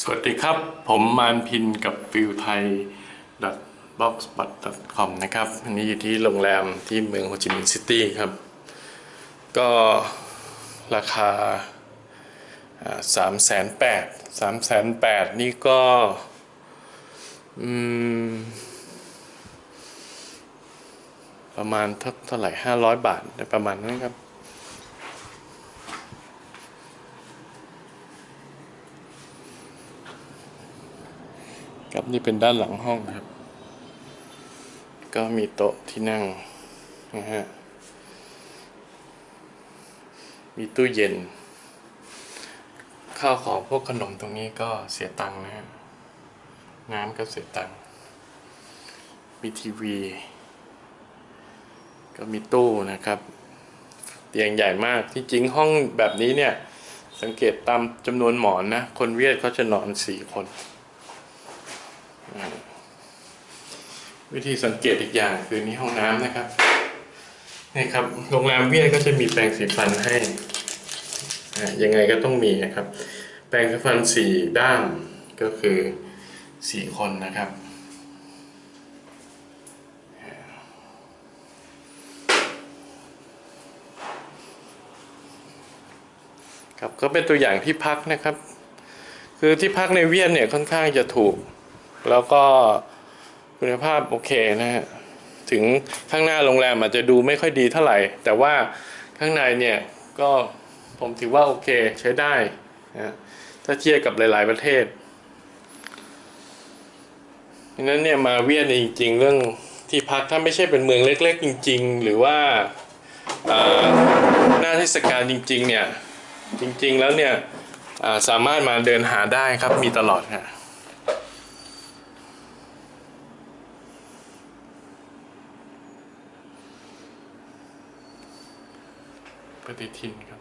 สวัสดีครับ ผมมานพินกับฟิลไทย b o x b u t c o m นะครับอันนี้อยู่ที่โรงแรมที่เมืองโฮจิมินห์ซิตี้ครับ ก็ราคาสามแสนแปดสามแสนแปดนี่ก็ประมาณเท่าเท่าไหร่ห้าร้อยบาทประมาณนั้นครับ ครับนี่เป็นด้านหลังห้องครับ ก็มีโต๊ะที่นั่งนะฮะมีตู้เย็น ข้าวของพวกขนมตรงนี้ก็เสียตังค์นะฮะน้ำก็เสียตังค์มีทีวี ก็มีตู้นะครับ เตียงใหญ่มากที่จริงห้องแบบนี้เนี่ย สังเกตตามจำนวนหมอนนะ คนเวียดเขาจะนอนสี่คน วิธีสังเกตอีกอย่างคือนี่ห้องน้ำนะครับนี่ครับโรงแรมเวียดก็จะมีแปรงสีฟันให้ยังไงก็ต้องมีนะครับ แปรงสีฟันสี่ด้ามก็คือสี่คนนะครับครับก็เป็นตัวอย่างที่พักนะครับ คือที่พักในเวียดเนี่ยค่อนข้างจะถูก แล้วก็คุณภาพโอเคนะฮะถึงข้างหน้าโรงแรมอาจจะดูไม่ค่อยดีเท่าไหร่ แต่ว่าข้างในเนี่ยก็ผมถือว่าโอเคใช้ได้นะถ้าเทียบกับหลาย ๆ ประเทศดังนั้นเนี่ยมาเวียดเนี่ยจริง ๆ เรื่องที่พักถ้าไม่ใช่เป็นเมืองเล็ก ๆ จริง ๆ หรือว่าหน้าเทศกาลจริง ๆ เนี่ยจริง ๆ แล้วเนี่ยสามารถมาเดินหาได้ครับมีตลอดฮะ ปฏิทินครับ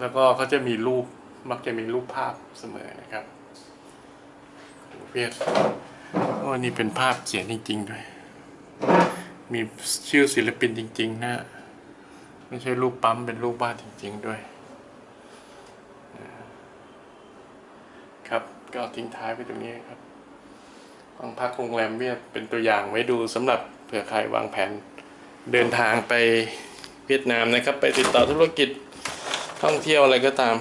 แล้วก็เขาจะมีรูปมักจะมีรูปภาพเสมอนะครับเวียดโอ้นี่เป็นภาพเขียนจริง ๆ ด้วย มีชื่อศิลปินจริง ๆ นะ ไม่ใช่รูปปั๊มเป็นรูปวาดจริง ๆ ด้วย ครับก็ทิ้งท้ายไปตรงนี้ครับห้องพักโรงแรมเวียดเป็นตัวอย่างไว้ดูสำหรับเผื่อใครวางแผน เดินทางไปเวียดนามนะครับ ไปติดต่อธุรกิจท่องเที่ยวอะไรก็ตาม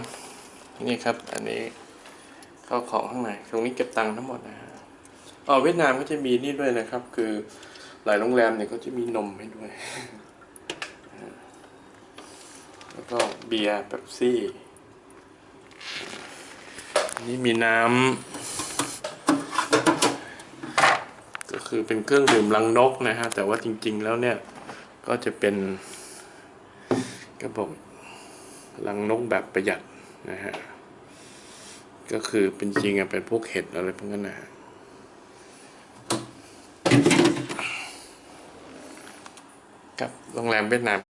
นี่ครับ อันนี้เข้าของข้างในตรงนี้เก็บตังค์ทั้งหมดนะฮะอ๋อเวียดนามก็จะมีนี่ด้วยนะครับ คือหลายโรงแรมเนี่ยก็จะมีนมให้ด้วย แล้วก็เบียร์เป๊ปซี่นี่มีน้ำก็คือเป็นเครื่องดื่มรังนกนะฮะ แต่ว่าจริง ๆ แล้วเนี่ย ก็จะเป็นกระบอกลังนกแบบประหยัดนะฮะ ก็คือเป็นจริงอะเป็นพวกเห็ดอะไรพวกนั้นนะฮะกับโรงแรมเวียดนาม